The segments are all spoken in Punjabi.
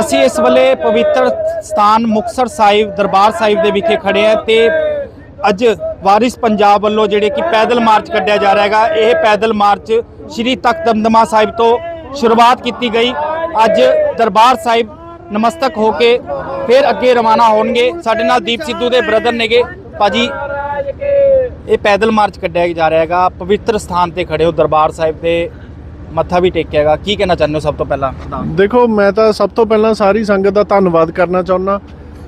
ਅਸੀਂ ਇਸ ਵੇਲੇ ਪਵਿੱਤਰ ਸਥਾਨ ਮੁਕਤਸਰ ਸਾਹਿਬ, ਦਰਬਾਰ ਸਾਹਿਬ ਦੇ ਵਿਖੇ ਖੜੇ ਆ ਤੇ ਅੱਜ ਵਾਰਿਸ ਪੰਜਾਬ ਵੱਲੋਂ ਜਿਹੜੇ ਕਿ ਪੈਦਲ ਮਾਰਚ ਕੱਢਿਆ ਜਾ ਰਿਹਾ ਹੈਗਾ, ਇਹ ਪੈਦਲ ਮਾਰਚ ਸ਼੍ਰੀ ਤਖਤ ਦਮਦਮਾ ਸਾਹਿਬ ਤੋਂ ਸ਼ੁਰੂਆਤ ਕੀਤੀ ਗਈ। ਅੱਜ ਦਰਬਾਰ ਸਾਹਿਬ ਨਮਸਤਕ ਹੋ ਕੇ ਫਿਰ ਅੱਗੇ ਰਵਾਨਾ ਹੋਣਗੇ। ਸਾਡੇ ਨਾਲ ਦੀਪ ਸਿੱਧੂ ਦੇ ਬ੍ਰਦਰ ਨੇਗੇ। ਭਾਜੀ, ਇਹ ਪੈਦਲ ਮਾਰਚ ਕੱਢਿਆ ਜਾ ਰਿਹਾ ਹੈਗਾ, ਪਵਿੱਤਰ ਸਥਾਨ ਤੇ ਖੜੇ ਹੋ ਦਰਬਾਰ ਸਾਹਿਬ ਦੇ। ਮੱਥਾ ਵੀ ਟੇਕਿਆ ਹੈਗਾ। ਕੀ ਕਹਿਣਾ ਚਾਹੁੰਦੇ ਹੋ ਸਭ ਤੋਂ ਪਹਿਲਾਂ? ਦੇਖੋ, ਮੈਂ ਤਾਂ ਸਭ ਤੋਂ ਪਹਿਲਾਂ ਸਾਰੀ ਸੰਗਤ ਦਾ ਧੰਨਵਾਦ ਕਰਨਾ ਚਾਹੁੰਦਾ।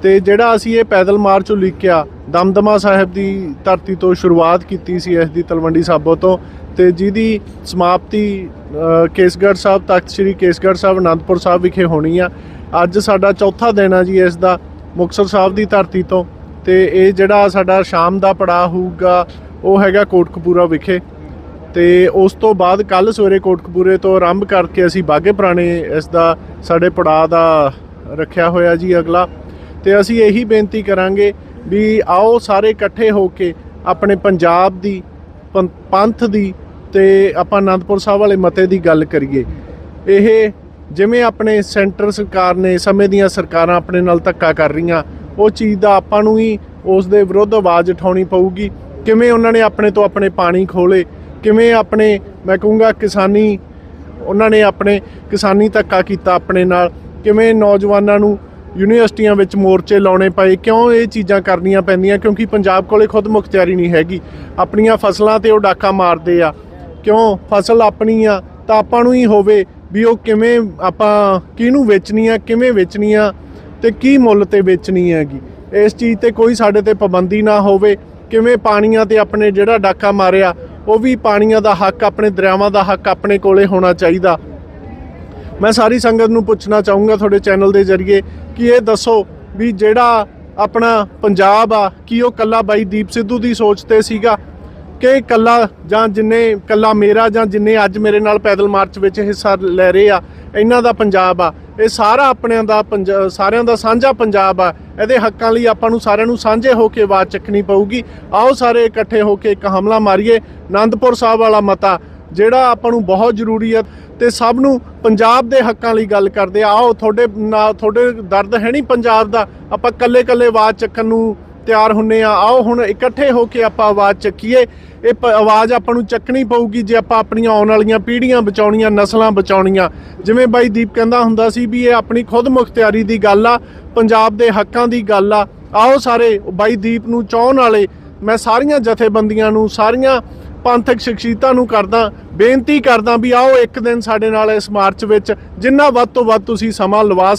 ਤੇ ਜਿਹੜਾ ਅਸੀਂ ਇਹ ਪੈਦਲ ਮਾਰਚ ਉਲੀਕਿਆ ਦਮਦਮਾ ਸਾਹਿਬ ਦੀ ਧਰਤੀ ਤੋਂ ਸ਼ੁਰੂਆਤ ਕੀਤੀ ਸੀ ਇਸ ਦੀ ਤਲਵੰਡੀ ਸਾਬੋ ਤੋਂ, ਤੇ ਜਿਹਦੀ ਸਮਾਪਤੀ ਕੇਸਗੜ੍ਹ ਸਾਹਿਬ ਤਖਤ ਸ੍ਰੀ ਕੇਸਗੜ੍ਹ ਸਾਹਿਬ ਅਨੰਦਪੁਰ ਸਾਹਿਬ ਵਿਖੇ ਹੋਣੀ ਆ। ਅੱਜ ਸਾਡਾ ਚੌਥਾ ਦਿਨ ਆ ਜੀ ਇਸ ਦਾ ਮੁਕਤਸਰ ਸਾਹਿਬ ਦੀ ਧਰਤੀ ਤੋਂ। ਤੇ ਇਹ ਜਿਹੜਾ ਸਾਡਾ ਸ਼ਾਮ ਦਾ ਪੜਾਅ ਹੋਊਗਾ, ਉਹ ਹੈਗਾ ਕੋਟਕਪੂਰਾ ਵਿਖੇ। ਤੇ ਉਸ ਤੋਂ ਬਾਅਦ ਕੱਲ ਸਵੇਰੇ ਕੋਟਕਪੂਰੇ ਤੋਂ ਆਰੰਭ ਕਰਕੇ ਅਸੀਂ ਬਾਗੇ ਪੁਰਾਣੇ ਇਸ ਦਾ ਸਾਡੇ ਪੜਾਅ ਦਾ ਰੱਖਿਆ ਹੋਇਆ ਜੀ ਅਗਲਾ। ਤੇ ਅਸੀਂ ਇਹੀ ਬੇਨਤੀ ਕਰਾਂਗੇ ਵੀ ਆਓ ਸਾਰੇ ਇਕੱਠੇ ਹੋ ਕੇ ਆਪਣੇ ਪੰਜਾਬ ਦੀ, ਪੰ- ਪੰਥ ਦੀ ਤੇ ਆਪਾਂ ਆਨੰਦਪੁਰ ਸਾਹਿਬ ਵਾਲੇ ਮਤੇ ਦੀ ਗੱਲ ਕਰੀਏ। ਇਹ ਜਿਵੇਂ ਆਪਣੇ ਸੈਂਟਰ ਸਰਕਾਰ ਨੇ ਸਮੇਂ ਦੀਆਂ ਸਰਕਾਰਾਂ ਆਪਣੇ ਨਾਲ ਧੱਕਾ ਕਰ ਰਹੀਆਂ, ਉਹ ਚੀਜ਼ ਦਾ ਆਪਾਂ ਨੂੰ ਹੀ ਉਸ ਦੇ ਵਿਰੁੱਧ ਆਵਾਜ਼ ਉਠਾਉਣੀ ਪਊਗੀ। ਕਿਵੇਂ ਉਹਨਾਂ ਨੇ ਆਪਣੇ ਤੋਂ ਆਪਣੇ ਪਾਣੀ ਖੋਲੇ ਕਿਵੇਂ ਆਪਣੇ, ਮੈਂ ਕਹੂੰਗਾ ਕਿਸਾਨੀ, ਉਹਨਾਂ ਨੇ ਆਪਣੇ ਕਿਸਾਨੀ ਧੱਕਾ ਕੀਤਾ ਆਪਣੇ ਨਾਲ। ਕਿਵੇਂ ਨੌਜਵਾਨਾਂ ਨੂੰ ਯੂਨੀਵਰਸਿਟੀਆਂ ਵਿੱਚ ਮੋਰਚੇ ਲਾਉਣੇ ਪਏ, ਕਿਉਂ ਇਹ ਚੀਜ਼ਾਂ ਕਰਨੀਆਂ ਪੈਂਦੀਆਂ? ਕਿਉਂਕਿ ਪੰਜਾਬ ਕੋਲੇ ਖੁਦ ਮੁਖਤਿਆਰੀ ਨਹੀਂ ਹੈਗੀ। ਆਪਣੀਆਂ ਫਸਲਾਂ ਤੇ ਉਹ ਡਾਕਾ ਮਾਰਦੇ ਆ। ਕਿਉਂ? ਫਸਲ ਆਪਣੀ ਆ, ਤਾਂ ਆਪਾਂ ਨੂੰ ਹੀ ਹੋਵੇ ਵੀ ਉਹ ਕਿਵੇਂ ਆਪਾਂ ਕਿਹਨੂੰ ਵੇਚਣੀ ਆ, ਕਿਵੇਂ ਵੇਚਣੀ ਆ ਤੇ ਕੀ ਮੁੱਲ ਤੇ ਵੇਚਣੀ ਹੈਗੀ। ਇਸ ਚੀਜ਼ ਤੇ ਕੋਈ ਸਾਡੇ ਤੇ ਪਾਬੰਦੀ ਨਾ ਹੋਵੇ। ਕਿਵੇਂ ਪਾਣੀਆਂ ਤੇ ਆਪਣੇ ਜਿਹੜਾ ਡਾਕਾ ਮਾਰਿਆ ਉਹ ਵੀ ਪਾਣੀਆਂ ਦਾ ਹੱਕ, ਆਪਣੇ ਦਰਿਆਵਾਂ ਦਾ ਹੱਕ ਆਪਣੇ ਕੋਲੇ ਹੋਣਾ ਚਾਹੀਦਾ। ਮੈਂ ਸਾਰੀ ਸੰਗਤ ਨੂੰ ਪੁੱਛਣਾ ਚਾਹੂੰਗਾ ਤੁਹਾਡੇ ਚੈਨਲ ਦੇ ਜ਼ਰੀਏ ਕਿ ਇਹ ਦੱਸੋ ਵੀ ਜਿਹੜਾ ਆਪਣਾ ਪੰਜਾਬ ਆ, ਕੀ ਉਹ ਕੱਲਾ ਬਾਈ ਦੀਪ ਸਿੱਧੂ ਦੀ ਸੋਚ ਤੇ ਸੀਗਾ? ਕਿ ਕੱਲਾ ਜਾਂ ਜਿੰਨੇ ਕੱਲਾ ਮੇਰਾ ਜਾਂ ਜਿੰਨੇ ਅੱਜ ਮੇਰੇ ਨਾਲ ਪੈਦਲ ਮਾਰਚ ਵਿੱਚ ਹਿੱਸਾ ਲੈ ਰਹੇ ਆ, ਇਹਨਾਂ ਦਾ ਪੰਜਾਬ ਆ। ਇਹ ਸਾਰਾ ਆਪਣਿਆਂ ਦਾ ਪੰਜ- ਸਾਰਿਆਂ ਦਾ ਸਾਂਝਾ ਪੰਜਾਬ ਆ। ਇਹਦੇ ਹੱਕਾਂ ਲਈ ਆਪਾਂ ਨੂੰ ਸਾਰਿਆਂ ਨੂੰ ਸਾਂਝੇ ਹੋ ਕੇ ਆਵਾਜ਼ ਚੱਕਣੀ ਪਊਗੀ। ਆਓ ਸਾਰੇ ਇਕੱਠੇ ਹੋ ਕੇ ਇੱਕ ਹਮਲਾ ਮਾਰੀਏ ਆਨੰਦਪੁਰ ਸਾਹਿਬ ਵਾਲਾ ਮਤਾ, ਜਿਹੜਾ ਆਪਾਂ ਨੂੰ ਬਹੁਤ ਜ਼ਰੂਰੀ ਹੈ ਤੇ ਸਭ ਨੂੰ ਪੰਜਾਬ ਦੇ ਹੱਕਾਂ ਲਈ ਗੱਲ ਕਰਦੇ ਆਓ, ਤੁਹਾਡੇ ਨਾਲ, ਤੁਹਾਡੇ ਦਰਦ ਹੈ ਨਹੀਂ ਪੰਜਾਬ ਦਾ? ਆਪਾਂ ਕੱਲੇ ਕੱਲੇ ਆਵਾਜ਼ ਚੱਕਣ ਨੂੰ ਤਿਆਰ ਹੁੰਨੇ ਆ। ਆਓ ਹੁਣ ਇਕੱਠੇ ਹੋ ਕੇ ਆਪਾਂ ਆਵਾਜ਼ ਚੱਕੀਏ। ਇਹ ਪ- ਆਵਾਜ਼ ਆਪਾਂ ਨੂੰ ਚੱਕਣੀ ਪਊਗੀ ਜੇ ਆਪਾਂ ਆਪਣੀਆਂ ਆਉਣ ਵਾਲੀਆਂ ਪੀੜ੍ਹੀਆਂ ਬਚਾਉਣੀਆਂ, ਨਸਲਾਂ ਬਚਾਉਣੀਆਂ। ਜਿਵੇਂ ਬਾਈ ਦੀਪ ਕਹਿੰਦਾ ਹੁੰਦਾ ਸੀ ਵੀ ਇਹ ਆਪਣੀ ਖੁਦ ਮੁਖਤਿਆਰੀ ਦੀ ਗੱਲ ਆ, ਪੰਜਾਬ ਦੇ ਹੱਕਾਂ ਦੀ ਗੱਲ ਆ। ਆਓ ਸਾਰੇ, ਬਾਈ ਦੀਪ ਨੂੰ ਚਾਹਣ ਵਾਲੇ, ਮੈਂ ਸਾਰੀਆਂ ਜਥੇਬੰਦੀਆਂ ਨੂੰ, ਸਾਰੀਆਂ ਪੰਥਕ ਸ਼ਖਸੀਅਤਾਂ ਨੂੰ ਕਰਦਾ, ਬੇਨਤੀ ਕਰਦਾ ਵੀ ਆਓ ਇੱਕ ਦਿਨ ਸਾਡੇ ਨਾਲ ਇਸ ਮਾਰਚ ਵਿੱਚ ਜਿੰਨਾ ਵੱਧ ਤੋਂ ਵੱਧ ਤੁਸੀਂ ਸਮਾਂ ਲਵਾ